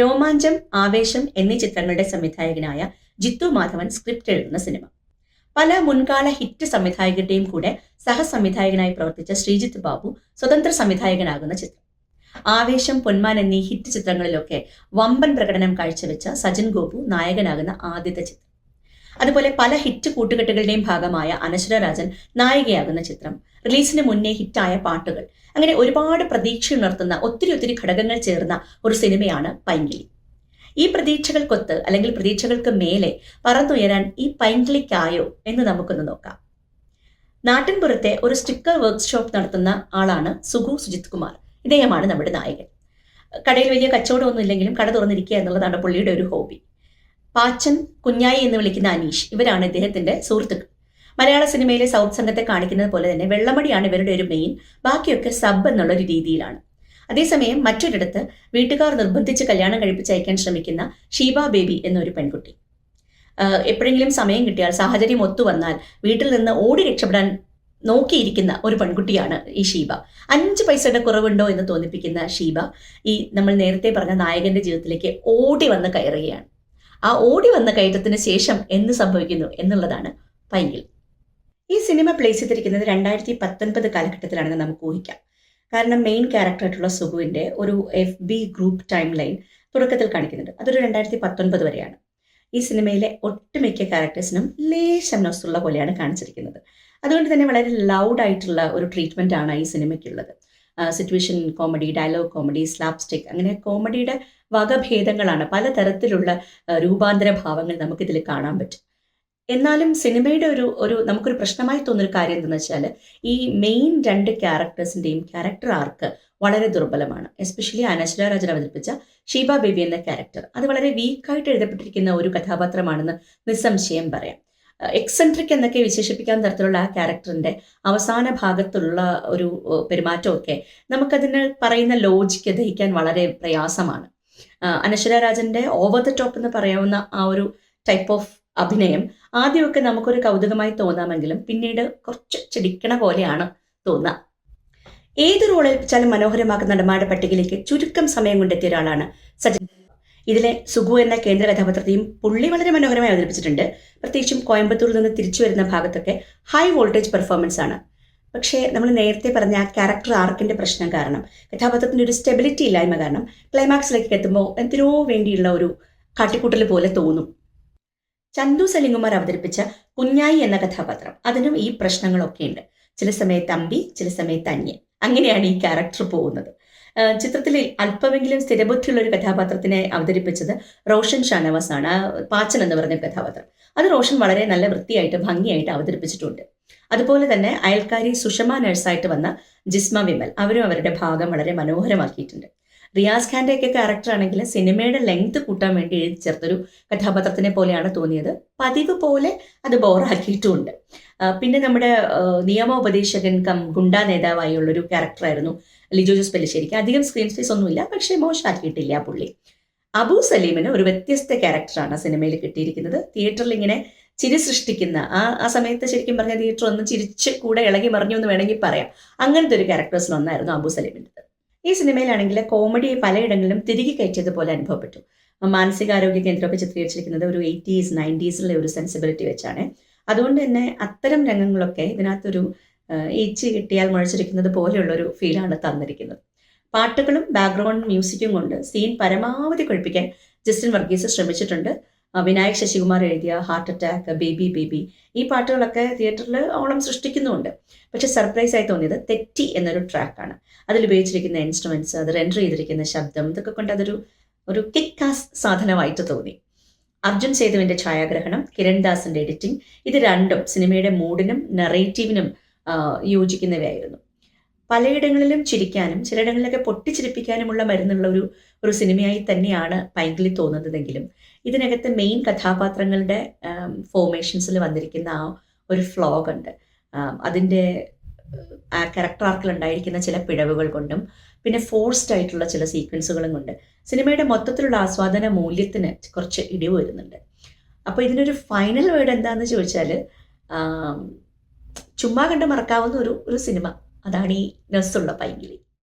രോമാഞ്ചം ആവേശം എന്നീ ചിത്രങ്ങളുടെ സംവിധായകനായ ജിത്തു മാധവൻ സ്ക്രിപ്റ്റ് എഴുതുന്ന സിനിമ പല മുൻകാല ഹിറ്റ് സംവിധായകരുടെയും കൂടെ സഹസംവിധായകനായി പ്രവർത്തിച്ച ശ്രീജിത്ത് ബാബു സ്വതന്ത്ര സംവിധായകനാകുന്ന ചിത്രം. ആവേശം പൊന്മാൻ എന്നീ ഹിറ്റ് ചിത്രങ്ങളിലൊക്കെ വമ്പൻ പ്രകടനം കാഴ്ചവെച്ച സജൻ ഗോപു നായകനാകുന്ന ആദ്യത്തെ ചിത്രം. അതുപോലെ പല ഹിറ്റ് കൂട്ടുകെട്ടുകളുടെയും ഭാഗമായ അനശ്വര രാജൻ നായികയാകുന്ന ചിത്രം. റിലീസിന് മുന്നേ ഹിറ്റായ പാട്ടുകൾ. അങ്ങനെ ഒരുപാട് പ്രതീക്ഷ ഉണർത്തുന്ന ഒത്തിരി ഒത്തിരി ഘടകങ്ങൾ ചേർന്ന ഒരു സിനിമയാണ് പൈങ്കിളി. ഈ പ്രതീക്ഷകൾക്കൊത്ത് അല്ലെങ്കിൽ പ്രതീക്ഷകൾക്ക് മേലെ പറന്നുയരാൻ ഈ പൈങ്കിളിക്കായോ എന്ന് നമുക്കൊന്ന് നോക്കാം. നാട്ടിൻപുറത്തെ ഒരു സ്റ്റിക്കർ വർക്ക്ഷോപ്പ് നടത്തുന്ന ആളാണ് സുഗു സുജിത് കുമാർ. ഇദ്ദേഹമാണ് നമ്മുടെ നായകൻ. കടയിൽ വലിയ കച്ചവടമൊന്നും ഇല്ലെങ്കിലും കട തുറന്നിരിക്കുക എന്നുള്ളതാണ് പുള്ളിയുടെ ഒരു ഹോബി. പാച്ചൻ കുഞ്ഞായി എന്ന് വിളിക്കുന്ന അനീഷ് ഇവരാണ് ഇദ്ദേഹത്തിന്റെ സുഹൃത്തുക്കൾ. മലയാള സിനിമയിലെ സൗത്ത് സംഘത്തെ കാണിക്കുന്നത് പോലെ തന്നെ വെള്ളമടിയാണ് ഇവരുടെ ഒരു മെയിൻ ബാക്കിയൊക്കെ സബ് എന്നുള്ള ഒരു രീതിയിലാണ്. അതേസമയം മറ്റൊരിടത്ത് വീട്ടുകാർ നിർബന്ധിച്ച് കല്യാണം കഴിപ്പിച്ച് അയക്കാൻ ശ്രമിക്കുന്ന ഷീബ ബേബി എന്നൊരു പെൺകുട്ടി. എപ്പോഴെങ്കിലും സമയം കിട്ടിയാൽ സാഹചര്യം ഒത്തു വന്നാൽ വീട്ടിൽ നിന്ന് ഓടി രക്ഷപ്പെടാൻ നോക്കിയിരിക്കുന്ന ഒരു പെൺകുട്ടിയാണ് ഈ ഷീബ. അഞ്ച് പൈസയുടെ കുറവുണ്ടോ എന്ന് തോന്നിപ്പിക്കുന്ന ഷീബ ഈ നമ്മൾ നേരത്തെ പറഞ്ഞ നായകന്റെ ജീവിതത്തിലേക്ക് ഓടി വന്ന് കയറുകയാണ്. ആ ഓടി വന്ന കയറ്റത്തിന് ശേഷം എന്ത് സംഭവിക്കുന്നു എന്നുള്ളതാണ് പൈങ്കിൽ ഈ സിനിമ പ്ലേസ് ചെയ്തിരിക്കുന്നത് രണ്ടായിരത്തി പത്തൊൻപത് കാലഘട്ടത്തിലാണെന്ന് നമുക്ക് ഊഹിക്കാം. കാരണം മെയിൻ ക്യാരക്ടറായിട്ടുള്ള സുഗുവിന്റെ ഒരു F B group timeline തുടക്കത്തിൽ കാണിക്കുന്നുണ്ട്. അതൊരു രണ്ടായിരത്തി പത്തൊൻപത് വരെയാണ്. ഈ സിനിമയിലെ ഒട്ടുമിക്ക ക്യാരക്ടേഴ്സിനും ലേശം നൊസുള്ള പോലെയാണ് കാണിച്ചിരിക്കുന്നത്. അതുകൊണ്ട് തന്നെ വളരെ ലൗഡ് ആയിട്ടുള്ള ഒരു ട്രീറ്റ്മെന്റ് ആണ് ഈ സിനിമയ്ക്കുള്ളത്. Situation comedy dialogue comedy slapstick അങ്ങനെ കോമഡിയുടെ വകഭേദങ്ങളാണ്. പലതരത്തിലുള്ള രൂപാന്തര ഭാവങ്ങൾ നമുക്കിതിൽ കാണാൻ പറ്റും. എന്നാലും സിനിമയുടെ ഒരു ഒരു നമുക്കൊരു പ്രശ്നമായി തോന്നുന്ന കാര്യം എന്താണെന്ന് വെച്ചാൽ ഈ മെയിൻ രണ്ട് ക്യാരക്ടേഴ്സിന്റെയും ക്യാരക്ടർ ആർക്ക് വളരെ ദുർബലമാണ്. എസ്പെഷ്യലി അനശ്വര രാജൻ അവതരിപ്പിച്ച ഷീബ ബേബി എന്ന ക്യാരക്ടർ. അത് വളരെ വീക്കായിട്ട് എഴുതപ്പെട്ടിരിക്കുന്ന ഒരു കഥാപാത്രമാണെന്ന് നിസ്സംശയം പറയാം. എക്സെൻട്രിക് എന്നൊക്കെ വിശേഷിപ്പിക്കാൻ തരത്തിലുള്ള ആ ക്യാരക്ടറിന്റെ അവസാന ഭാഗത്തുള്ള ഒരു പെരുമാറ്റമൊക്കെ നമുക്കതിന് പറയുന്ന ലോജിക്ക് ദഹിക്കാൻ വളരെ പ്രയാസമാണ്. അനശ്വര രാജന്റെ ഓവർ ദ ടോപ്പ് എന്ന് പറയാവുന്ന ആ ഒരു ടൈപ്പ് ഓഫ് അഭിനയം ആദ്യമൊക്കെ നമുക്കൊരു കൗതുകമായി തോന്നാമെങ്കിലും പിന്നീട് കുറച്ച് ചിടിക്കണ പോലെയാണ് തോന്നുക. ഏത് റോളിൽ വെച്ചാലും മനോഹരമാക്കുന്ന നടന്മാരുടെ പട്ടികയിലേക്ക് ചുരുക്കം സമയം കൊണ്ടെത്തിയ ഒരാളാണ് സജിൻ. ഇതിലെ സുഗു എന്ന കേന്ദ്ര കഥാപാത്രത്തെയും പുള്ളി വളരെ മനോഹരമായി അവതരിപ്പിച്ചിട്ടുണ്ട്. പ്രത്യേകിച്ചും കോയമ്പത്തൂരിൽ നിന്ന് തിരിച്ചു വരുന്ന ഭാഗത്തൊക്കെ ഹൈ വോൾട്ടേജ് പെർഫോമൻസ് ആണ്. പക്ഷേ നമ്മൾ നേരത്തെ പറഞ്ഞ ആ ക്യാരക്ടർ ആർക്കിന്റെ പ്രശ്നം കാരണം കഥാപാത്രത്തിന്റെ ഒരു സ്റ്റെബിലിറ്റി ഇല്ലായ്മ കാരണം ക്ലൈമാക്സിലേക്ക് എത്തുമ്പോൾ എന്തിനോ വേണ്ടിയുള്ള ഒരു കാട്ടിക്കൂട്ടൽ പോലെ തോന്നും. ചന്തു സലിംഗുമാർ അവതരിപ്പിച്ച കുഞ്ഞായി എന്ന കഥാപാത്രം അതിനും ഈ പ്രശ്നങ്ങളൊക്കെ ഉണ്ട്. ചില സമയത്ത് അമ്പി ചില സമയത്ത് അന്യൻ. അങ്ങനെയാണ് ഈ ക്യാരക്ടർ പോകുന്നത്. ചിത്രത്തിൽ അല്പമെങ്കിലും സ്ഥിരബുദ്ധിയുള്ള ഒരു കഥാപാത്രത്തിനെ അവതരിപ്പിച്ചത് റോഷൻ ഷാനവാസ് ആണ് പാച്ചൻ എന്ന് പറഞ്ഞ കഥാപാത്രം. അത് റോഷൻ വളരെ നല്ല വൃത്തിയായിട്ട് ഭംഗിയായിട്ട് അവതരിപ്പിച്ചിട്ടുണ്ട്. അതുപോലെ തന്നെ അയൽക്കാരി സുഷമ നഴ്സായിട്ട് വന്ന ജിസ്മ വിമൽ. അവരും അവരുടെ ഭാഗം വളരെ മനോഹരമാക്കിയിട്ടുണ്ട്. റിയാസ് ഖാന്റെയൊക്കെ ക്യാരക്ടറാണെങ്കിൽ സിനിമയുടെ ലെങ്ത് കൂട്ടാൻ വേണ്ടി എഴുതി ചേർത്തൊരു കഥാപാത്രത്തിനെ പോലെയാണ് തോന്നിയത്. പതിവ് പോലെ അത് ബോറാക്കിയിട്ടുമുണ്ട് പിന്നെ നമ്മുടെ നിയമോപദേശകൻ കം ഗുണ്ട നേതാവായുള്ളൊരു ക്യാരക്ടറായിരുന്നു ലിജോ ജോസ് പെല്ലിശ്ശേരിക്ക്. അധികം സ്ക്രീൻ സ്പേസ് ഒന്നുമില്ല പക്ഷേ മോശമാക്കിയിട്ടില്ല പുള്ളി. അബു സലീമിന് ഒരു വ്യത്യസ്ത ക്യാരക്ടറാണ് സിനിമയിൽ കിട്ടിയിരിക്കുന്നത്. തിയേറ്ററിൽ ഇങ്ങനെ ചിരി സൃഷ്ടിക്കുന്ന ആ ആ സമയത്ത് ശരിക്കും പറഞ്ഞ തിയേറ്റർ ഒന്ന് ചിരിച്ച് കൂടെ ഇളകി മറിഞ്ഞു എന്ന് വേണമെങ്കിൽ പറയാം. അങ്ങനത്തെ ഒരു ക്യാരക്ടേഴ്സിലൊന്നായിരുന്നു അബു സലീമിന്റെ ഈ സിനിമയിലാണെങ്കിൽ കോമഡി പലയിടങ്ങളിലും തിരികെ കയറ്റിയതുപോലെ അനുഭവപ്പെട്ടു. മാനസികാരോഗ്യ കേന്ദ്രമൊക്കെ ചിത്രീകരിച്ചിരിക്കുന്നത് ഒരു എയ്റ്റീസ് നയന്റീസിലെ ഒരു സെൻസിബിലിറ്റി വെച്ചാണ്. അതുകൊണ്ട് തന്നെ അത്തരം രംഗങ്ങളൊക്കെ ഇതിനകത്തൊരു ഈച്ച് കിട്ടിയാൽ മുഴച്ചിരിക്കുന്നത് പോലെയുള്ളൊരു ഫീലാണ് തന്നിരിക്കുന്നത്. പാട്ടുകളും ബാക്ക്ഗ്രൗണ്ട് മ്യൂസിക്കും കൊണ്ട് സീൻ പരമാവധി കുഴപ്പിക്കാൻ ജസ്റ്റിൻ വർഗീസ് ശ്രമിച്ചിട്ടുണ്ട്. വിനായക് ശശികുമാർ എഴുതിയ ഹാർട്ട് അറ്റാക്ക് ബേബി ബേബി ഈ പാട്ടുകളൊക്കെ തിയേറ്ററിൽ ഓളം സൃഷ്ടിക്കുന്നുണ്ട്. പക്ഷെ സർപ്രൈസ് ആയി തോന്നിയത് തെറ്റി എന്നൊരു ട്രാക്കാണ് അതിൽ ഉപയോഗിച്ചിരിക്കുന്ന ഇൻസ്ട്രുമെന്റ്സ് അത് റെൻഡർ ചെയ്തിരിക്കുന്ന ശബ്ദം ഇതൊക്കെ കൊണ്ട് അതൊരു ഒരു കിക്കാസ് സാധനമായിട്ട് തോന്നി. അർജുൻ സേതുവിന്റെ ഛായാഗ്രഹണം കിരൺ ദാസിന്റെ എഡിറ്റിംഗ് ഇത് രണ്ടും സിനിമയുടെ മൂഡിനും നെറേറ്റീവിനും യോജിക്കുന്നവയായിരുന്നു. പലയിടങ്ങളിലും ചിരിക്കാനും ചിലയിടങ്ങളിലൊക്കെ പൊട്ടിച്ചിരിപ്പിക്കാനുമുള്ള മരുന്നുള്ള ഒരു ഒരു സിനിമയായി തന്നെയാണ് പൈങ്കിളി തോന്നുന്നതെങ്കിലും ഇതിനകത്ത് മെയിൻ കഥാപാത്രങ്ങളുടെ ഫോർമേഷൻസിൽ വന്നിരിക്കുന്ന ആ ഒരു ഫ്ലോഗ് ഉണ്ട്. അതിന്റെ ആ ക്യാരക്ടർ ആർക്കിൽ ഉണ്ടായിരിക്കുന്ന ചില പിഴവുകൾ കൊണ്ടും പിന്നെ ഫോഴ്സ്ഡ് ആയിട്ടുള്ള ചില സീക്വൻസുകളും കൊണ്ട് സിനിമയുടെ മൊത്തത്തിലുള്ള ആസ്വാദന മൂല്യത്തിന് കുറച്ച് ഇടിവ് വരുന്നുണ്ട്. അപ്പോൾ ഇതിനൊരു ഫൈനൽ വേർഡ് എന്താണെന്ന് ചോദിച്ചാൽ ചുമ്മാ കണ്ട് മറക്കാവുന്ന ഒരു ഒരു സിനിമ. അതാണ് ഈ നഴ്സുള്ള പൈങ്കിളി.